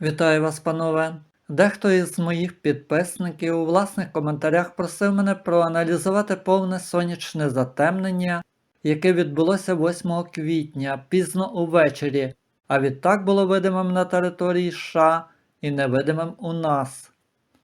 Вітаю вас, панове! Дехто із моїх підписників у власних коментарях просив мене проаналізувати повне сонячне затемнення, яке відбулося 8 квітня пізно увечері, а відтак було видимим на території США і невидимим у нас.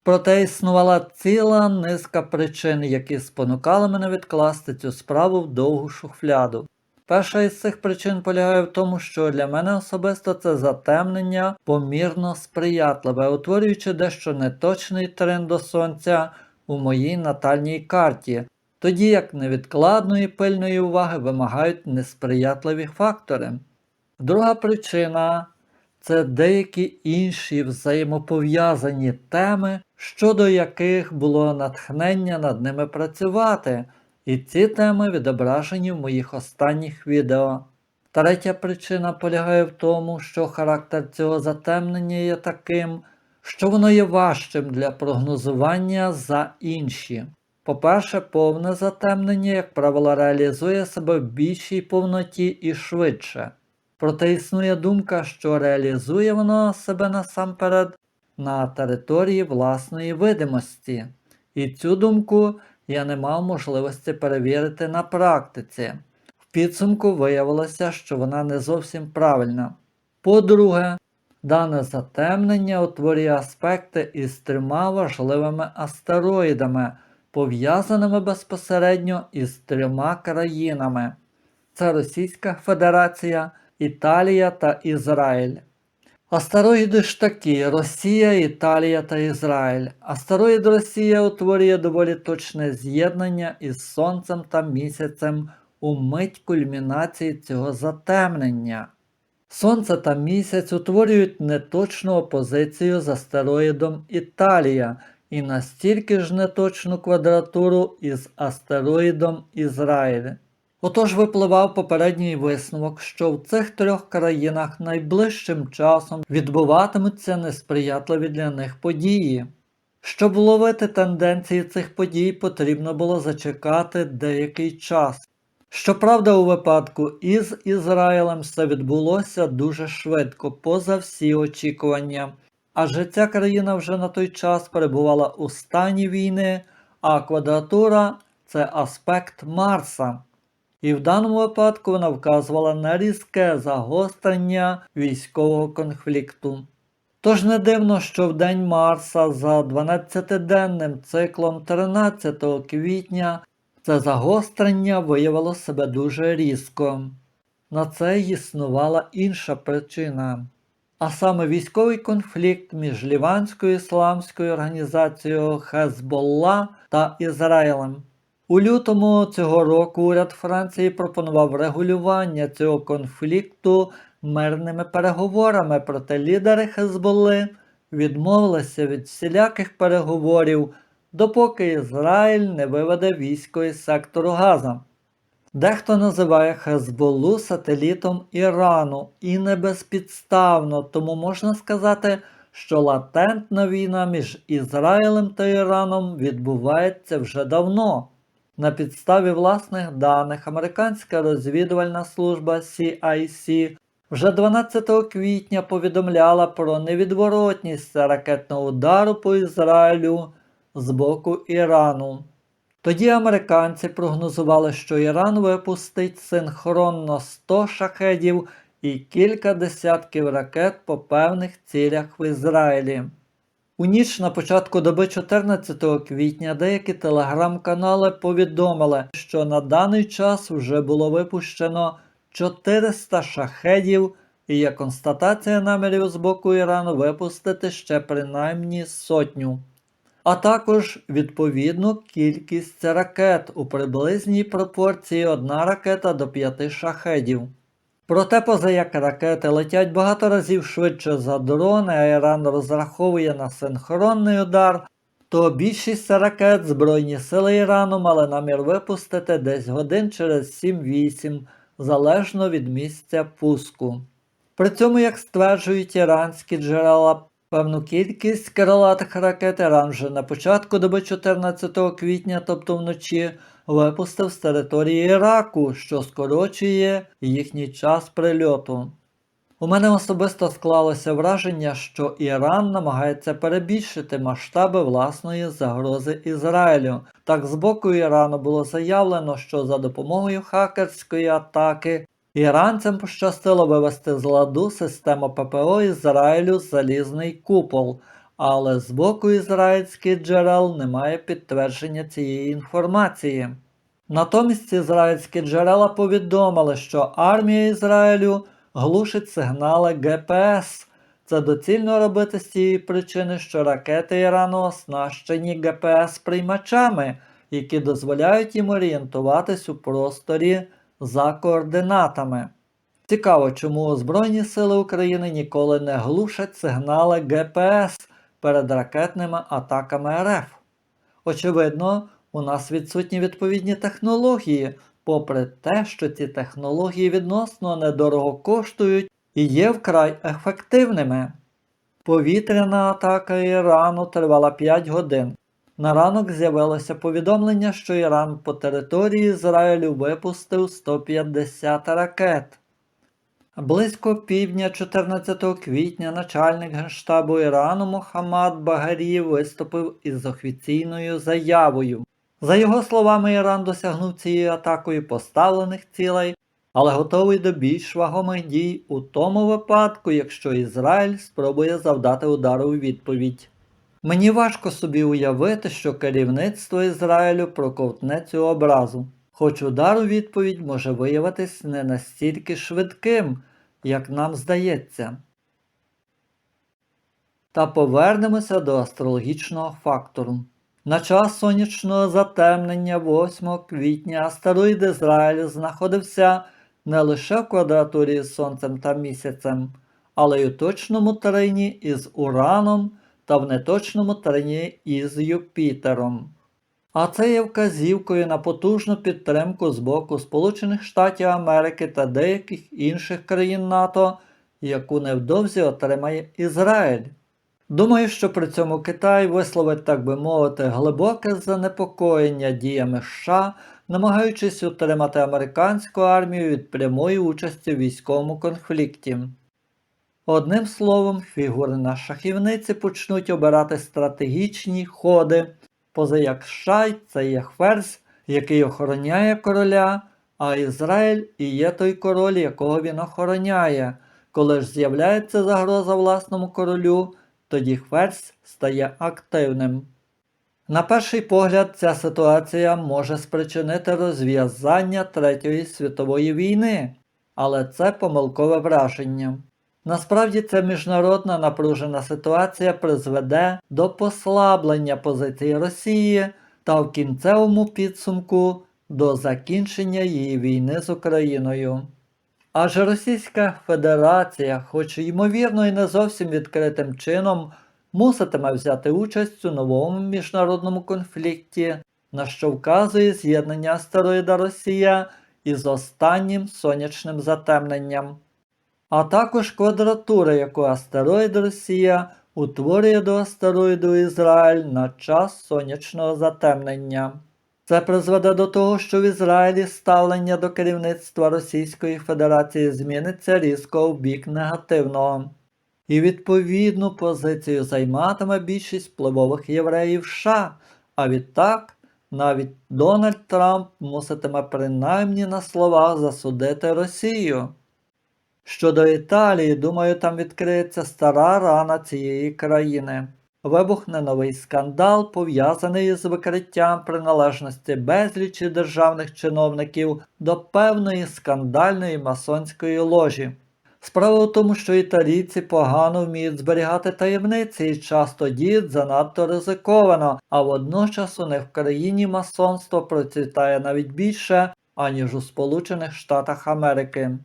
Проте існувала ціла низка причин, які спонукали мене відкласти цю справу в довгу шухляду. Перша із цих причин полягає в тому, що для мене особисто це затемнення помірно сприятливе, утворюючи дещо неточний тренд до сонця у моїй натальній карті, тоді як невідкладної пильної уваги вимагають несприятливі фактори. Друга причина це деякі інші взаємопов'язані теми, щодо яких було натхнення над ними працювати. І ці теми відображені в моїх останніх відео. Третя причина полягає в тому, що характер цього затемнення є таким, що воно є важчим для прогнозування за інші. По-перше, повне затемнення, як правило, реалізує себе в більшій повноті і швидше. Проте існує думка, що реалізує воно себе насамперед на території власної видимості. І цю думку я не мав можливості перевірити на практиці. В підсумку виявилося, що вона не зовсім правильна. По-друге, дане затемнення утворює аспекти із трьома важливими астероїдами, пов'язаними безпосередньо із трьома країнами: це Російська Федерація, Італія та Ізраїль. Астероїди ж такі Росія, Італія та Ізраїль. Астероїд Росія утворює доволі точне з'єднання із Сонцем та місяцем у мить кульмінації цього затемнення. Сонце та місяць утворюють неточну опозицію з астероїдом Італія і настільки ж неточну квадратуру із астероїдом Ізраїль. Отож випливав попередній висновок, що в цих трьох країнах найближчим часом відбуватимуться несприятливі для них події. Щоб вловити тенденції цих подій, потрібно було зачекати деякий час. Щоправда, у випадку із Ізраїлем все відбулося дуже швидко, поза всі очікування, адже ця країна вже на той час перебувала у стані війни, а квадратура це аспект Марса і в даному випадку вона вказувала на різке загострення військового конфлікту. Тож не дивно, що в День Марса за 12-денним циклом 13 квітня це загострення виявило себе дуже різко. На це існувала інша причина, а саме військовий конфлікт між Ліванською ісламською організацією Хезболла та Ізраїлем. У лютому цього року уряд Франції пропонував регулювання цього конфлікту мирними переговорами, проте лідери Хезболли відмовилися від всіляких переговорів, допоки Ізраїль не виведе військо із сектору Газа. Дехто називає Хезболлу сателітом Ірану і не безпідставно, тому можна сказати, що латентна війна між Ізраїлем та Іраном відбувається вже давно. На підставі власних даних американська розвідувальна служба CIC вже 12 квітня повідомляла про невідворотність ракетного удару по Ізраїлю з боку Ірану. Тоді американці прогнозували, що Іран випустить синхронно 100 шахедів і кілька десятків ракет по певних цілях в Ізраїлі. У ніч на початку доби 14 квітня деякі телеграм-канали повідомили, що на даний час вже було випущено 400 шахедів і є констатація намірів з боку Ірану випустити ще принаймні сотню, а також відповідну кількість ракет у приблизній пропорції одна ракета до 5 шахедів. Проте, поза як ракети летять багато разів швидше за дрони, а Іран розраховує на синхронний удар, то більшість ракет Збройні сили Ірану мали намір випустити десь годин через 7-8, залежно від місця пуску. При цьому, як стверджують іранські джерела, певну кількість крилатих ракет Іран вже на початку доби 14 квітня, тобто вночі, випустив з території Іраку, що скорочує їхній час прильоту. У мене особисто склалося враження, що Іран намагається перебільшити масштаби власної загрози Ізраїлю. Так, з боку Ірану було заявлено, що за допомогою хакерської атаки іранцям пощастило вивести з ладу систему ППО Ізраїлю Залізний купол, але з боку ізраїльських джерел немає підтвердження цієї інформації. Натомість ізраїльські джерела повідомили, що армія Ізраїлю глушить сигнали ГПС. Це доцільно робити з цієї причини, що ракети Ірану оснащені ГПС-приймачами, які дозволяють їм орієнтуватись у просторі за координатами. Цікаво, чому Збройні сили України ніколи не глушать сигнали ГПС перед ракетними атаками РФ. Очевидно, у нас відсутні відповідні технології, попри те, що ці технології відносно недорого коштують і є вкрай ефективними. Повітряна атака Ірану тривала 5 годин. На ранок з'явилося повідомлення, що Іран по території Ізраїлю випустив 150 ракет. Близько півдня 14 квітня начальник генштабу Ірану Мохаммад Багарі виступив із офіційною заявою. За його словами, Іран досягнув цією атакою поставлених цілей, але готовий до більш вагомих дій у тому випадку, якщо Ізраїль спробує завдати удару у відповідь. Мені важко собі уявити, що керівництво Ізраїлю проковтне цю образу, хоч удар у відповідь може виявитись не настільки швидким, як нам здається. Та повернемося до астрологічного фактору. На час сонячного затемнення 8 квітня астероїд Ізраїль знаходився не лише в квадратурі з Сонцем та місяцем, але й у точному трині із Ураном та в неточному трині із Юпітером. А це є вказівкою на потужну підтримку з боку Сполучених Штатів Америки та деяких інших країн НАТО, яку невдовзі отримає Ізраїль. Думаю, що при цьому Китай висловить, так би мовити, глибоке занепокоєння діями США, намагаючись утримати американську армію від прямої участі в військовому конфлікті. Одним словом, фігури на шахівниці почнуть обирати стратегічні ходи, поза шай це є ферзь, який охороняє короля, а Ізраїль і є той король, якого він охороняє. Коли ж з'являється загроза власному королю, тоді ферзь стає активним. На перший погляд, ця ситуація може спричинити розв'язання Третьої світової війни, але це помилкове враження. Насправді ця міжнародна напружена ситуація призведе до послаблення позицій Росії та в кінцевому підсумку до закінчення її війни з Україною. Адже Російська Федерація, хоч ймовірно і не зовсім відкритим чином, муситиме взяти участь у новому міжнародному конфлікті, на що вказує з'єднання астероїда Росія із останнім сонячним затемненням а також квадратура, яку астероїд Росія утворює до астероїду Ізраїль на час сонячного затемнення. Це призведе до того, що в Ізраїлі ставлення до керівництва Російської Федерації зміниться різко в бік негативного. І відповідну позицію займатиме більшість впливових євреїв США, а відтак навіть Дональд Трамп муситиме принаймні на словах засудити Росію. Щодо Італії, думаю, там відкриється стара рана цієї країни. Вибухне новий скандал, пов'язаний із викриттям приналежності безлічі державних чиновників до певної скандальної масонської ложі. Справа в тому, що італійці погано вміють зберігати таємниці і часто діють занадто ризиковано, а водночас у них в країні масонство процвітає навіть більше, аніж у Сполучених Штатах Америки.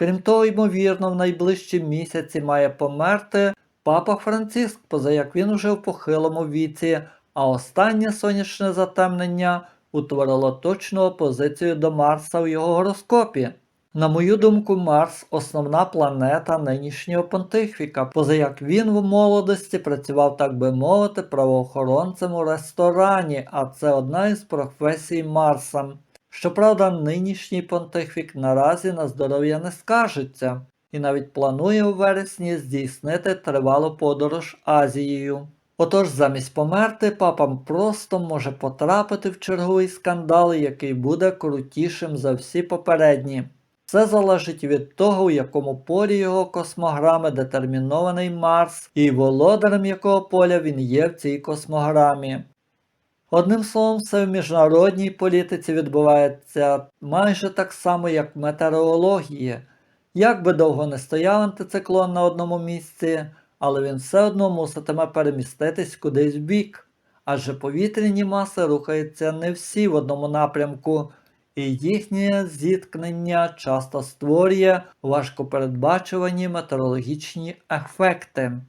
Крім того, ймовірно, в найближчі місяці має померти папа Франциск, поза як він уже в похилому віці, а останнє сонячне затемнення утворило точну опозицію до Марса в його гороскопі. На мою думку, Марс основна планета нинішнього понтифіка, поза як він в молодості працював, так би мовити, правоохоронцем у ресторані, а це одна із професій Марса. Щоправда, нинішній понтифік наразі на здоров'я не скажеться. і навіть планує у вересні здійснити тривалу подорож Азією. Отож, замість померти, папа просто може потрапити в черговий скандал, який буде крутішим за всі попередні. Все залежить від того, у якому полі його космограми детермінований Марс, і володарем якого поля він є в цій космограмі. Одним словом, все в міжнародній політиці відбувається майже так само, як в метеорології. Як би довго не стояв антициклон на одному місці, але він все одно муситиме переміститись кудись в бік, адже повітряні маси рухаються не всі в одному напрямку, і їхнє зіткнення часто створює важкопередбачувані метеорологічні ефекти.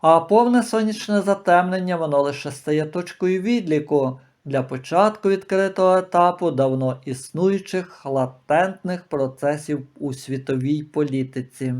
А повне сонячне затемнення воно лише стає точкою відліку для початку відкритого етапу давно існуючих латентних процесів у світовій політиці.